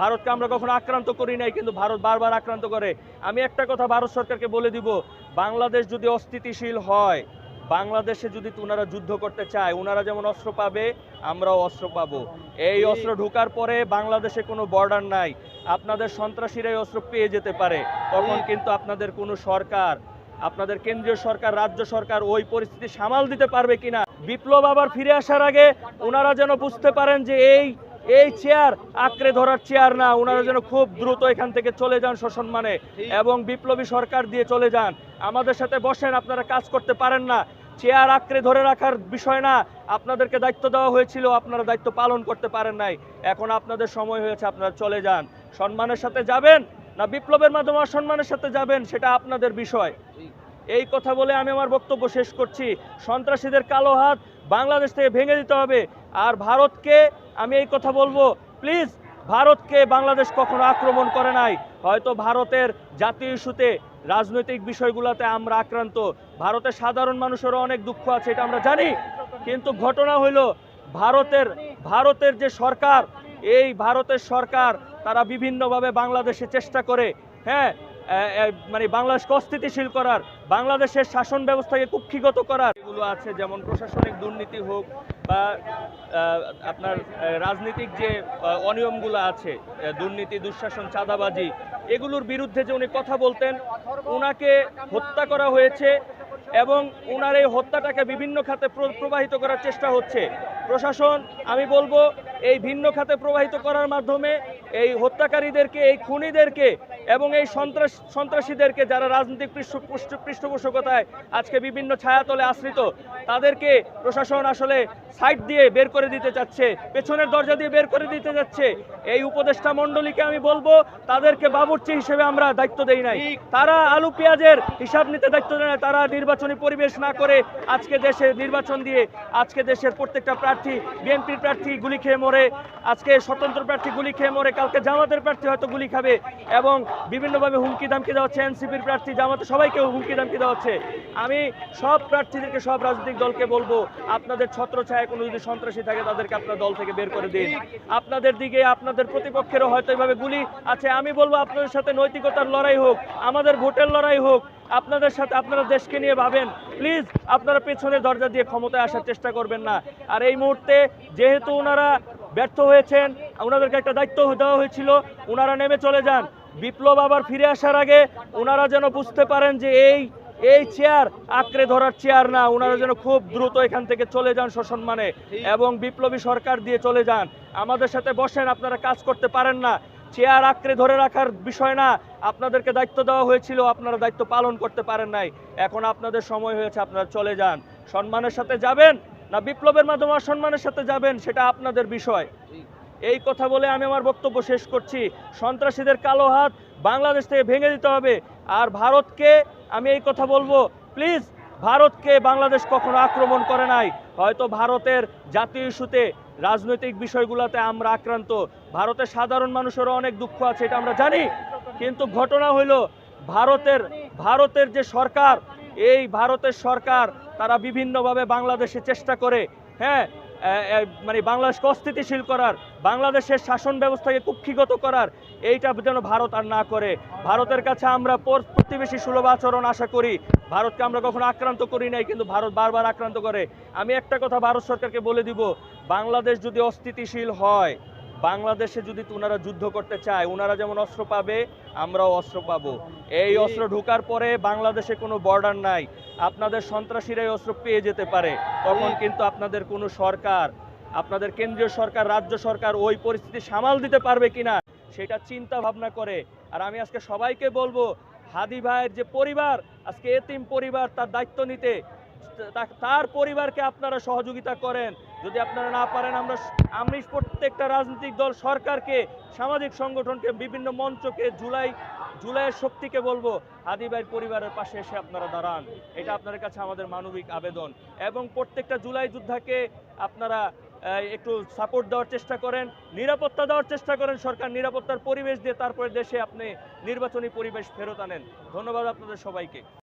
ভারতকে আমরা কখনো আক্রান্ত করি নাই, কিন্তু ভারত বারবার আক্রান্ত করে। আমি একটা কথা ভারত সরকারকে বলে দিব, বাংলাদেশ যদি অস্থিতিশীল হয়, বাংলাদেশে যদি ওনারা যুদ্ধ করতে চায় ওনারা যেমন অস্ত্র পাবে, আমরাও অস্ত্র পাবো। এই অস্ত্র ঢোকার পরে বাংলাদেশে কোনো বর্ডার নাই। আপনাদের সন্ত্রাসীরাই অস্ত্র পেয়ে যেতে পারে। তখন কিন্তু আপনাদের কোনো সরকার, আপনাদের কেন্দ্রীয় সরকার, রাজ্য সরকার ওই পরিস্থিতি সামাল দিতে পারবে কিনা? বিপ্লব আবার ফিরে আসার আগে ওনারা যেন বুঝতে পারেন যে এই এই চেয়ার আঁকড়ে ধরার চেয়ার না ওনারা যেন খুব দ্রুত এখান থেকে চলে যান সসম্মানে এবং বিপ্লবী সরকার দিয়ে চলে যান। আমাদের সাথে বসেন আপনারা কাজ করতে পারেন না। চেয়ার আঁকড়ে ধরে রাখার বিষয় না আপনাদেরকে দায়িত্ব দেওয়া হয়েছিল আপনারা দায়িত্ব পালন করতে পারেন নাই। এখন আপনাদের সময় হয়েছে আপনারা চলে যান। সম্মানের সাথে যাবেন না বিপ্লবের মাধ্যমে অসম্মানের সাথে যাবেন সেটা আপনাদের বিষয়। এই কথা বলে আমি আমার বক্তব্য শেষ করছি। সন্ত্রাসীদের কালো হাত বাংলাদেশ থেকে ভেঙে দিতে হবে। আর ভারতকে আমি এই কথা বলব প্লিজ ভারতকে বাংলাদেশ কখনো আক্রমণ করে নাই। হয়তো ভারতের জাতীয় ইস্যুতে রাজনৈতিক বিষয়গুলোতে আমরা আক্রান্ত। ভারতের সাধারণ মানুষেরও অনেক দুঃখ আছে, এটা আমরা জানি। কিন্তু ঘটনা হইল ভারতের ভারতের যে সরকার, এই ভারতের সরকার, তারা বিভিন্নভাবে বাংলাদেশে চেষ্টা করে হ্যাঁ মানে বাংলাদেশকে অস্থিতিশীল করার, বাংলাদেশের শাসন ব্যবস্থাকে কুক্ষিগত করার। এগুলো আছে, যেমন প্রশাসনিক দুর্নীতি হোক বা আপনার রাজনীতিক যে অনিয়মগুলো আছে দুর্নীতি, দুঃশাসন, চাঁদাবাজি, এগুলোর বিরুদ্ধে যে উনি কথা বলতেন ওনাকে হত্যা করা হয়েছে এবং ওনার এই হত্যাটাকে বিভিন্ন খাতে প্রবাহিত করার চেষ্টা হচ্ছে। প্রশাসন, আমি বলব, এই ভিন্ন খাতে প্রবাহিত করার মাধ্যমে এই হত্যাকারীদেরকে, এই খুনিদেরকে এবং এই সন্ত্রাস, সন্ত্রাসীদেরকে যারা রাজনৈতিক পৃষ্ঠ, পৃষ্ঠ- পৃষ্ঠপোষকতায় আজকে বিভিন্ন ছায়াতলে আশ্রিত, তাদেরকে প্রশাসন আসলে সাইড দিয়ে বের করে দিতে চাচ্ছে, পেছনের দরজা দিয়ে বের করে দিতে যাচ্ছে এই উপদেষ্টা মণ্ডলীকে আমি বলব, তাদেরকে বাবুর্চি হিসেবে আমরা দায়িত্ব দেই নাই। তারা আলু পেঁয়াজের হিসাব নিতে দায়িত্ব দেয় না, তারা নির্বাচনী পরিবেশ না করে আজকে দেশে নির্বাচন দিয়ে, আজকে দেশের প্রত্যেকটা প্রার্থী, বিএনপির প্রার্থী গুলি খেয়ে মরে, আজকে স্বতন্ত্র প্রার্থী গুলি খেয়ে মরে, কালকে জামাতের প্রার্থী হয়তো গুলি খাবে এবং বিভিন্নভাবে হুমকি দামকি দেওয়া হচ্ছে এনসিপির প্রার্থী জামাতে সবাইকে হুমকি দামকি দেওয়া হচ্ছে আমি সব প্রার্থীদেরকে, সব রাজনৈতিক দলকে বলব, আপনাদের ছত্রছায়া কোনো যদি সন্ত্রাসী থাকে, তাদেরকে আপনার দল থেকে বের করে দিন। আপনাদের দিকে, আপনাদের প্রতিপক্ষেরও হয়তো এভাবে গুলি আছে। আমি বলব, আপনাদের সাথে নৈতিকতার লড়াই হোক, আমাদের ভোটের লড়াই হোক, আপনাদের সাথে আপনারা দেশকে নিয়ে ভাবেন। প্লিজ, আপনারা পেছনের দরজা দিয়ে ক্ষমতায় আসার চেষ্টা করবেন না। আর এই মুহূর্তে যেহেতু ওনারা ব্যর্থ হয়েছেন, ওনাদেরকে একটা দায়িত্ব দেওয়া হয়েছিল, ওনারা নেমে চলে যান। বিপ্লব আবার ফিরে আসার আগে ওনারা যেন বুঝতে পারেন যে এই এই চেয়ার আঁকড়ে ধরার চেয়ার না, ওনারা যেন খুব দ্রুত এখান থেকে চলে যান সসম্মানে এবং বিপ্লবী সরকার দিয়ে চলে যান। আমাদের সাথে বসেন, আপনারা কাজ করতে পারেন না। চেয়ার আঁকড়ে ধরে রাখার বিষয় না, আপনাদেরকে দায়িত্ব দেওয়া হয়েছিল, আপনারা দায়িত্ব পালন করতে পারেন নাই। এখন আপনাদের সময় হয়েছে, আপনারা চলে যান। সম্মানের সাথে যাবেন না বিপ্লবের মাধ্যমে অসম্মানের সাথে যাবেন, সেটা আপনাদের বিষয়। এই কথা বলে আমি আমার বক্তব্য শেষ করছি। সন্ত্রাসীদের কালো হাত বাংলাদেশ থেকে ভেঙে দিতে হবে। আর ভারতকে আমি এই কথা বলব, প্লিজ, ভারতকে বাংলাদেশ কখনো আক্রমণ করে নাই। হয়তো ভারতের জাতীয় ইস্যুতে রাজনৈতিক বিষয়গুলোতে আমরা আক্রান্ত। ভারতের সাধারণ মানুষেরও অনেক দুঃখ আছে, এটা আমরা জানি। কিন্তু ঘটনা হইল, ভারতের ভারতের যে সরকার, এই ভারতের সরকার তারা বিভিন্নভাবে বাংলাদেশে চেষ্টা করে। হ্যাঁ মানে বাংলাদেশকে অস্থিতিশীল করার, বাংলাদেশের শাসন ব্যবস্থাকে কুক্ষিগত করার, এইটা যেন ভারত আর না করে। ভারতের কাছে আমরা প্রতিবেশী সুলভ আচরণ আশা করি। ভারতকে আমরা কখনো আক্রান্ত করি নাই, কিন্তু ভারত বারবার আক্রান্ত করে। আমি একটা কথা ভারত সরকারকে বলে দিব, বাংলাদেশ যদি অস্থিতিশীল হয় বাংলাদেশে যদি ওনারা যুদ্ধ করতে চায় ওনারা যেমন অস্ত্র পাবে আমরাও অস্ত্র পাবো। এই অস্ত্র ঢোকার পরে বাংলাদেশে কোনো বর্ডার নাই। আপনাদের সন্ত্রাসীরাই অস্ত্র পেয়ে যেতে পারে। তখন কিন্তু আপনাদের কোনো সরকার আপনাদের কেন্দ্রীয় সরকার রাজ্য সরকার ওই পরিস্থিতি সামাল দিতে পারবে কিনা সেটা চিন্তা ভাবনা করে। আর আমি আজকে সবাইকে বলব হাদি ভাইয়ের যে পরিবার আজকে এতিম পরিবার তার দায়িত্ব নিতে তার পরিবারকে আপনারা সহযোগিতা করেন। যদি আপনারা না পারেন, আমরা আমি প্রত্যেকটা রাজনৈতিক দল সরকারকে, সামাজিক সংগঠনকে, বিভিন্ন মঞ্চকে, জুলাই, জুলাইয়ের শক্তিকে বলব, হাদি ভাইয়ের পরিবারের পাশে এসে আপনারা দাঁড়ান। এটা আপনাদের কাছে আমাদের মানবিক আবেদন। এবং প্রত্যেকটা জুলাই যোদ্ধাকে আপনারা একটু সাপোর্ট দেওয়ার চেষ্টা করেন, নিরাপত্তা দেওয়ার চেষ্টা করেন সরকার, নিরাপত্তার পরিবেশ দিয়ে তারপরে দেশে আপনি নির্বাচনী পরিবেশ ফেরত আনেন। ধন্যবাদ আপনাদের সবাইকে।